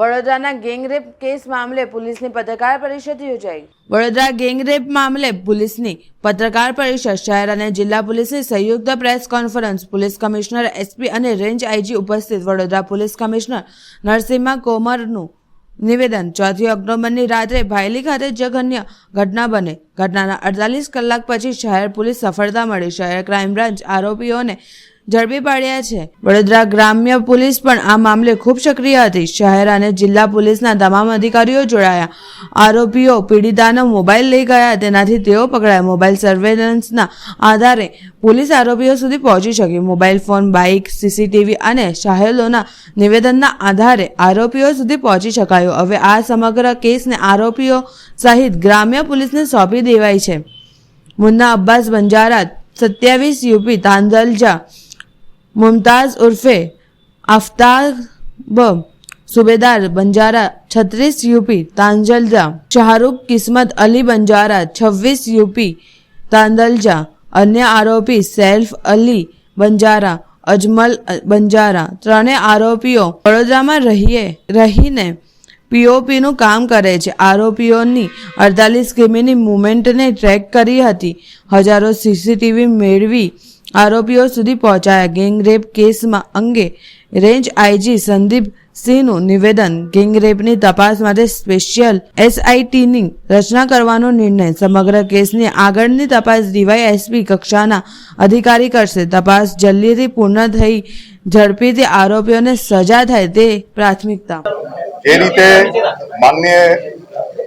વડોદરાના gangrape case મામલે પોલીસની પત્રકાર પરિષદ યોજાઈ. વડોદરા ગેંગરેપ મામલે પોલીસની પત્રકાર પરિષદ શહેર અને જિલ્લા પોલીસની સંયુક્ત press conference police commissioner SP અને રેન્જ આઈજી ઉપસ્થિત વડોદરા પોલીસ કમિશનર નરસિંહા કોમરનું નિવેદન. ચોથી ઓક્ટોબરની રાત્રે ભાયલી ખાતે જઘન્ય ઘટના બને. ઘટનાના અડતાલીસ કલાક પછી શહેર પોલીસ સફળતા મળી. શહેર ક્રાઇમ બ્રાન્ચ આરોપીઓને ઝડપી પાડ્યા છે. વડોદરા ગ્રામ્ય પોલીસ પણ આ મામલે ખૂબ સક્રિય હતી. શહેર અને જિલ્લા પોલીસના તમામ અધિકારીઓ જોડાયા. આરોપીઓ પીડિતાનો મોબાઈલ લઈ ગયા, તેનાથી તેઓ પકડાયા. મોબાઈલ સર્વેલન્સના આધારે પોલીસ આરોપીઓ સુધી પહોંચી શકી. મોબાઈલ ફોન, બાઇક, સીસીટીવી અને સાહેલોના નિવેદનના આધારે આરોપીઓ સુધી પહોંચી શકાયો. હવે આ સમગ્ર કેસને આરોપીઓ સહિત ગ્રામ્ય પોલીસને સોંપી દેવાય છે. મુન્ના અબ્બાસ બંજારા, સત્યાવીસ યુપી, તાંદલજા મુમતાઝ ઉર્ફે આફતાબ સુબેદાર બંજારા છત્રીસ યુપી તાંજલજા, શાહરૂખ કિસ્મત અલી બંજારા છવ્વીસ યુપી તાંદલજા, અન્ય આરોપી સૈફ અલી બંજારા, અજમલ બંજારા, ત્રણેય આરોપીઓ વડોદરામાં રહીએ, રહીને પીઓપીનું કામ કરે છે. આરોપીઓની અડતાલીસ કિમીની મુવમેન્ટને ટ્રેક કરી હતી. હજારો સીસીટીવી મેળવી આરોપીઓ સુધી પહોંચાયા. ગેંગરેપ કેસમાં અંગે રેન્જ આઈજી સંદીપ સિંહનું નિવેદન. ગેંગરેપની તપાસ માટે સ્પેશિયલ એસઆઈટીની રચના કરવાનો નિર્ણય. સમગ્ર કેસની આગળની તપાસ ડીવાયએસપી કક્ષાના અધિકારી કરશે. તપાસ જલ્દીથી પૂર્ણ થઈ ઝડપીથી આરોપીઓને સજા થાય તે પ્રાથમિકતા. જે રીતે માન્ય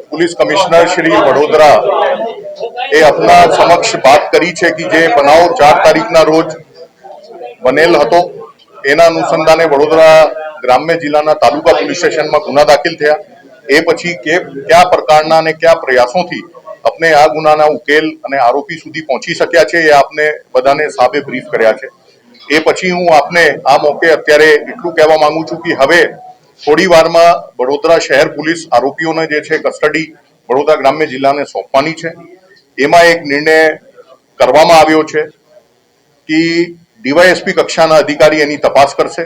પોલીસ કમિશનર શ્રી વડોદરા એ આપના સમક્ષ વાત કરી છે કે જે બનાવ ચાર તારીખના રોજ બનેલ હતો. એના અનુસંધાને વડોદરા ગ્રામ્ય જિલ્લાના તાલુકા પોલીસ સ્ટેશનમાં ગુના દાખલ થયા. એ પછી કે કયા પ્રકારના અને કયા પ્રયાસોથી આપણે આ ગુનાના ઉકેલ અને આરોપી સુધી પહોંચી શક્યા છે એ આપને બધાને સાબે બ્રીફ કર્યા છે. એ પછી હું આપને આ મોકે અત્યારે એટલું કહેવા માંગુ છું કે હવે થોડી વારમાં વડોદરા શહેર પોલીસ આરોપીઓને જે છે કસ્ટડી વડોદરા ગ્રામ્ય જિલ્લાને સોંપવાની છે. એમાં એક નિર્ણય કરવામાં આવ્યો છે કે ડીવાયએસપી કક્ષાના અધિકારી એની તપાસ કરશે.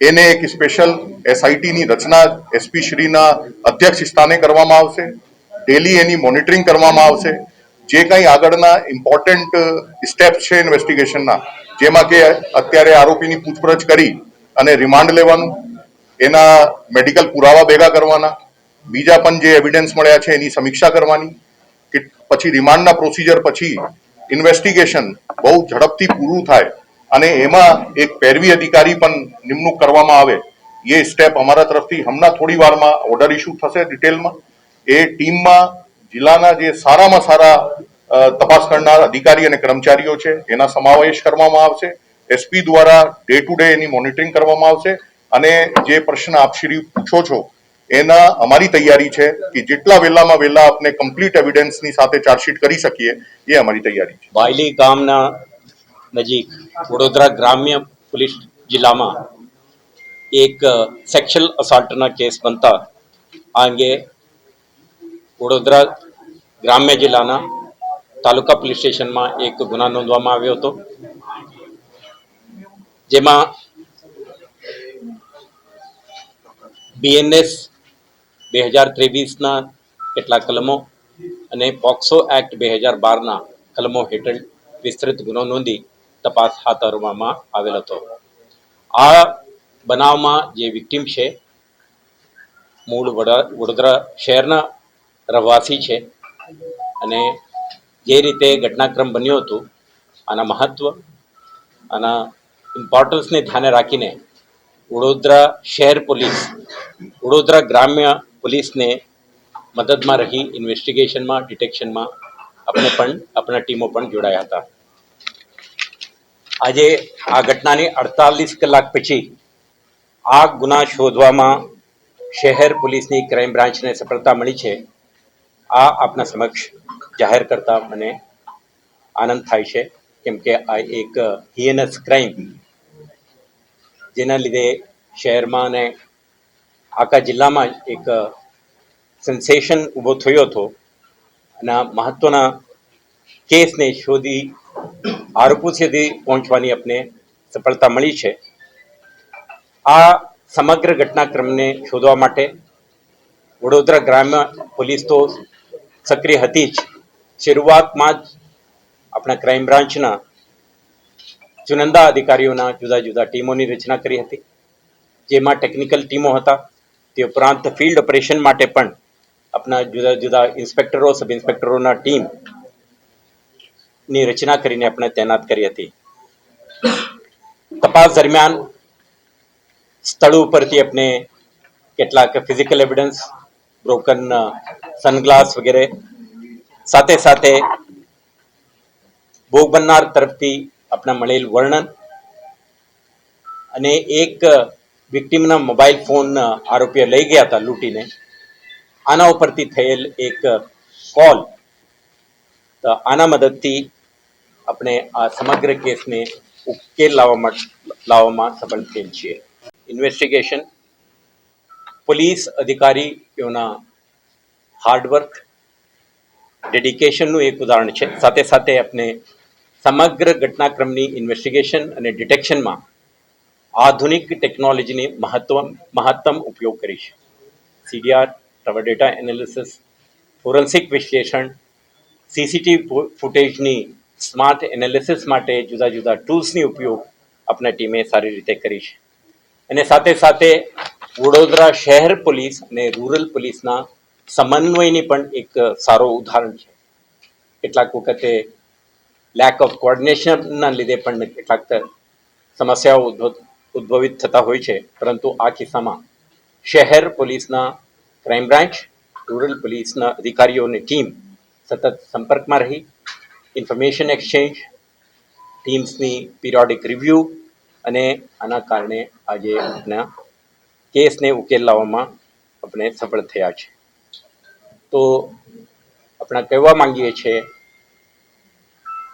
એને એક સ્પેશિયલ એસઆઈટીની રચના એસપી શ્રીના અધ્યક્ષ સ્થાને કરવામાં આવશે. ડેલી એની મોનિટરિંગ કરવામાં આવશે. જે કંઈ આગળના ઇમ્પોર્ટન્ટ સ્ટેપ છે ઇન્વેસ્ટિગેશનના જેમાં કે અત્યારે આરોપીની પૂછપરછ કરી અને રિમાન્ડ લેવાનું એના મેડિકલ પુરાવા ભેગા કરવાના. બીજા પણ જે એવિડન્સ મળ્યા છે, એની સમીક્ષા કરવાની. કે પછી રિમાન્ડના પ્રોસિજર પછી ઇન્વેસ્ટિગેશન બહુ ઝડપથી પૂરું થાય. અને એમાં એક પેરવી અધિકારી પણ નિમણૂક કરવામાં આવે. એ સ્ટેપ અમારા તરફથી હમણાં થોડી વારમાં ઓર્ડર ઇસ્યુ થશે ડિટેલમાં એ ટીમમાં જિલ્લાના જે સારામાં સારા તપાસ કરનાર અધિકારી અને કર્મચારીઓ છે, એના સમાવેશ કરવામાં આવશે. એસપી દ્વારા ડે ટુ ડે એની મોનિટરિંગ કરવામાં આવશે. અને જે પ્રશ્ન આપ શ્રી પૂછો છો, એના અમારી તૈયારી છે કે જેટલા વહેલામાં વહેલા આપણે કમ્પ્લીટ એવિડન્સની સાથે ચાર્જશીટ કરી શકીએ, એ અમારી તૈયારી છે. વાયલી ગામના નજીક વડોદરા ગ્રામ્ય પોલીસ જિલ્લામાં એક સેક્સ્યુઅલ અસોલ્ટના કેસ બનતા આ અંગે વડોદરા ગ્રામ્ય જિલ્લાના તાલુકા પોલીસ સ્ટેશનમાં એક ગુના નોંધવામાં આવ્યો હતો. જેમાં બીએનએસ બે હજાર ત્રેવીસના કેટલાક કલમો અને પોક્સો એક્ટ બે હજાર બારના કલમો હેઠળ વિસ્તૃત ગુનો નોંધી તપાસ હાથ ધરવામાં આવેલ હતો. આ બનાવમાં જે વિક્ટીમ છે, મૂળ વડા, વડોદરા શહેરના રહેવાસી છે અને જે રીતે ઘટનાક્રમ બન્યો હતો, આના મહત્ત્વ આના ઇમ્પોર્ટન્સને ધ્યાને રાખીને વડોદરા શહેર પોલીસ, વડોદરા ગ્રામ્ય પોલીસને મદદમાં રહી ઇન્વેસ્ટિગેશનમાં ડિટેક્શનમાં આપણે પણ આપણા ટીમો પણ જોડાયા હતા. આજે આ ઘટનાની અડતાલીસ કલાક પછી આ ગુના શોધવામાં શહેર પોલીસની ક્રાઇમ બ્રાન્ચને સફળતા મળી છે. આ આપના સમક્ષ જાહેર કરતા મને આનંદ થાય છે, કેમ કે આ એક હિએનસ ક્રાઇમ જેના લીધે શહેરમાં અને આખા જિલ્લામાં એક સેન્સેશન ઊભો થયો હતો. અને આ મહત્ત્વના કેસને શોધી આરોપો સુધી પહોંચવાની આપણે સફળતા મળી છે. આ સમગ્ર ઘટનાક્રમને શોધવા માટે વડોદરા ગ્રામ્ય પોલીસ તો સક્રિય હતી જ. શરૂઆતમાં જ આપણા ક્રાઇમ બ્રાન્ચના ચુનંદા અધિકારીઓના જુદા જુદા ટીમોની રચના કરી હતી, જેમાં ટેકનિકલ ટીમો હતા, તે ઉપરાંત ફિલ્ડ ઓપરેશન માટે પણ આપણા જુદા જુદા ઇન્સ્પેક્ટરો સબ ઇન્સ્પેક્ટરોના ટીમની રચના કરીને આપણે તૈનાત કરી હતી. તપાસ દરમિયાન સ્થળ ઉપરથી આપણે કેટલાક ફિઝિકલ એવિડન્સ બ્રોકન સનગ્લાસ વગેરે સાથે સાથે ભોગ બનનાર તરફથી આપણા મળેલ વર્ણન અને એક વિક્ટીમના મોબાઈલ ફોન આરોપીએ લઈ ગયા હતા લૂંટીને. આના ઉપરથી થયેલ એક કોલ. તો આના મદદથી આપણે આ સમગ્ર કેસને ઉકેલ લાવવા લાવવામાં સફળ થયેલ છીએ. ઇન્વેસ્ટિગેશન પોલીસ અધિકારીઓના હાર્ડવર્ક ડેડિકેશનનું એક ઉદાહરણ છે. સાથે સાથે આપણે સમગ્ર ઘટનાક્રમની ઇન્વેસ્ટિગેશન અને ડિટેક્શનમાં આધુનિક ટેકનોલોજીની મહત્વ મહત્તમ ઉપયોગ કરીશ CDR tower data analysis forensic વિશ્લેષણ સીસીટીવી ફૂટેજની સ્માર્ટ એનાલિસિસ માટે જુદા જુદા ટૂલ્સની ઉપયોગ આપણા ટીમે સારી રીતે કરી છે. અને સાથે સાથે વડોદરા શહેર પોલીસ અને રૂરલ પોલીસના સમન્વયની પણ એક સારો ઉદાહરણ છે. કેટલાક વખતે લેક ઓફ કોર્ડિનેશનના લીધે પણ કેટલાક સમસ્યાઓ ઉદ્ભવ, ઉદ્ભવિત થતા હોય છે. પરંતુ આ કિસ્સામાં શહેર પોલીસના ક્રાઇમ બ્રાન્ચ, રૂરલ પોલીસના અધિકારીઓની ટીમ સતત સંપર્કમાં રહી. ઇન્ફોર્મેશન એક્સચેન્જ, ટીમ્સની પિરિયોડિક રિવ્યૂ અને આના કારણે આજે આપણા કેસને ઉકેલ લાવવામાં આપણે સફળ થયા છે. તો આપણે કહેવા માંગીએ છીએ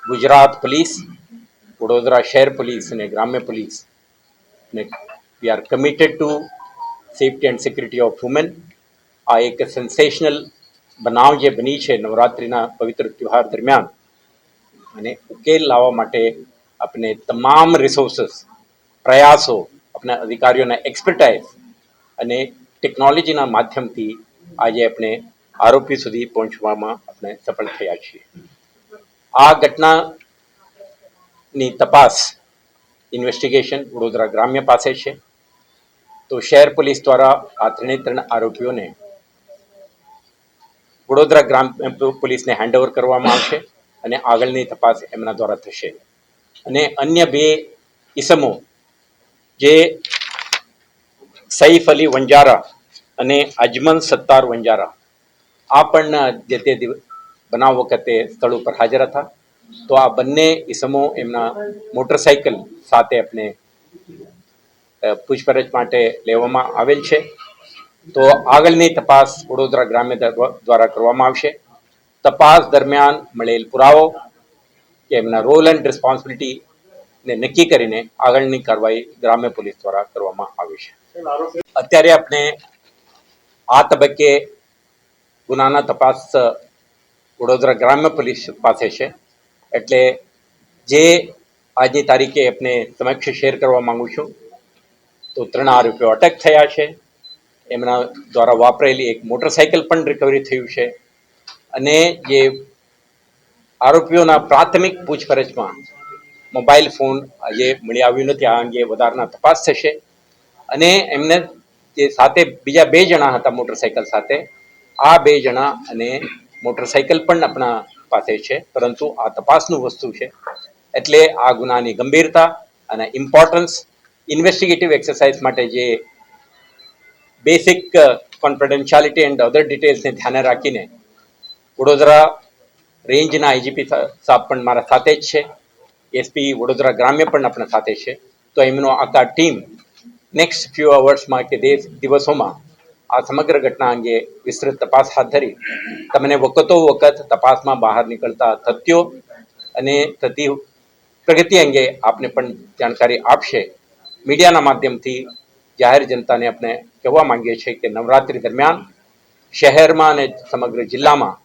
ગુજરાત પોલીસ, વડોદરા શહેર પોલીસ અને ગ્રામ્ય પોલીસ ને we are committed to safety and security of women આ એક સેન્સેશનલ બનાવ જે બની છે નવરાત્રિના પવિત્ર તહેવાર દરમિયાન. અને ઉકેલ લાવવા માટે આપણે તમામ રિસોર્સિસ પ્રયાસો, આપણા અધિકારીઓના એક્સપર્ટાઇઝ અને ટેકનોલોજીના માધ્યમથી આજે આપણે આરોપી સુધી પહોંચવામાં આપણે સફળ થયા છીએ. આ ઘટનાની તપાસ ઇન્વેસ્ટિગેશન વડોદરા ગ્રામ્ય પાસે છે. તો શહેર પોલીસ દ્વારા આ ત્રણે ત્રણ આરોપીઓને વડોદરા ગ્રામ પોલીસને હેન્ડઓવર કરવામાં આવશે અને આગળની તપાસ એમના દ્વારા થશે. અને અન્ય બે ઇસમો જે સૈફ અલી વંજારા અને અજમન સત્તાર વંજારા, આ પણ જે તે બનાવ વખતે સ્થળ ઉપર હાજર હતા. તો આ બંને ઇસમો એમના મોટરસાઇકલ સાથે આપણે પૂછપરછ માટે લેવામાં આવેલ છે. તો આગળની તપાસ વડોદરા ગ્રામ્ય દ્વારા કરવામાં આવશે. તપાસ દરમિયાન મળેલ પુરાવો કે એમના રોલ એન્ડ રિસ્પોન્સિબિલિટી ને નક્કી કરીને આગળની કાર્યવાહી ગ્રામ્ય પોલીસ દ્વારા કરવામાં આવી છે. અત્યારે આપણે આ તબક્કે ગુનાના તપાસ વડોદરા ગ્રામ્ય પોલીસ પાસે છે. એટલે જે આજની તારીખે આપને સમક્ષ શેર કરવા માગું છું, તો ત્રણ આરોપીઓ અટક થયા છે. એમના દ્વારા વાપરેલી એક મોટરસાયકલ પણ રિકવરી થયું છે. અને જે આરોપીઓના પ્રાથમિક પૂછપરછમાં મોબાઈલ ફોન આજે મળી આવ્યું નથી. આ અંગે વધારાના તપાસ થશે. અને એમને જે સાથે બીજા બે જણા હતા મોટરસાયકલ સાથે, આ બે જણા અને મોટરસાયકલ પણ આપણા પાસે છે, પરંતુ આ તપાસનું વસ્તુ છે. એટલે આ ગુનાની ગંભીરતા અને ઇમ્પોર્ટન્સ ઇન્વેસ્ટિગેટિવ એક્સરસાઇઝ માટે જે બેસિક કોન્ફિડેન્શિયાલિટી એન્ડ અધર ડિટેલ્સને ધ્યાને રાખીને વડોદરા રેન્જના આઈજીપી સાહેબ પણ મારા સાથે જ છે. એસપી વડોદરા ગ્રામ્ય પણ આપણા સાથે છે. તો એમનો આખા ટીમ નેક્સ્ટ ફ્યુ અવર્સમાં કે દિવસોમાં આ સમગ્ર ઘટના અંગે વિસ્તૃત તપાસ હાથ ધરી. તમને વખતો વખત તપાસમાં બહાર નીકળતા તથ્યો અને થતી પ્રગતિ અંગે આપને પણ જાણકારી આપશે. મીડિયાના માધ્યમથી જાહેર જનતાને આપણે કહેવા માંગીએ છીએ કે નવરાત્રિ દરમિયાન શહેરમાં અને સમગ્ર જિલ્લામાં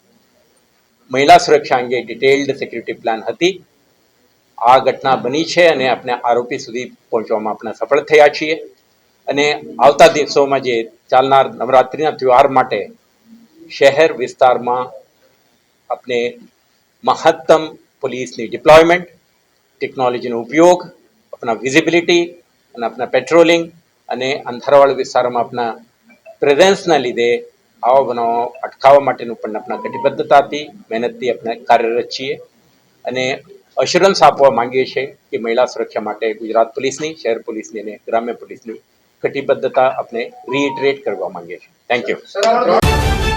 મહિલા સુરક્ષા અંગે ડિટેલ્ડ સિક્યુરિટી પ્લાન હતી. આ ઘટના બની છે અને આપણે આરોપી સુધી પહોંચવામાં આપણે સફળ થયા છીએ. અને આવતા દિવસોમાં જે ચાલનાર નવરાત્રિના તહેવાર માટે શહેર વિસ્તારમાં આપણે મહત્તમ પોલીસની ડિપ્લોયમેન્ટ, ટેકનોલોજીનો ઉપયોગ, આપણા વિઝિબિલિટી અને આપણા પેટ્રોલિંગ અને અંધારાવાળા વિસ્તારોમાં આપણા પ્રેઝન્સના લીધે આવા બનાવો અટકાવવા માટેનું પણ આપણા કટિબદ્ધતાથી, મહેનતથી આપણે કાર્યરત છીએ. અને અશ્યોરન્સ આપવા માંગીએ છીએ કે મહિલા સુરક્ષા માટે ગુજરાત પોલીસની, શહેર પોલીસની અને ગ્રામ્ય પોલીસની કટિબદ્ધતા આપણે રીઇટરેટ કરવા માંગીએ છીએ. Thank you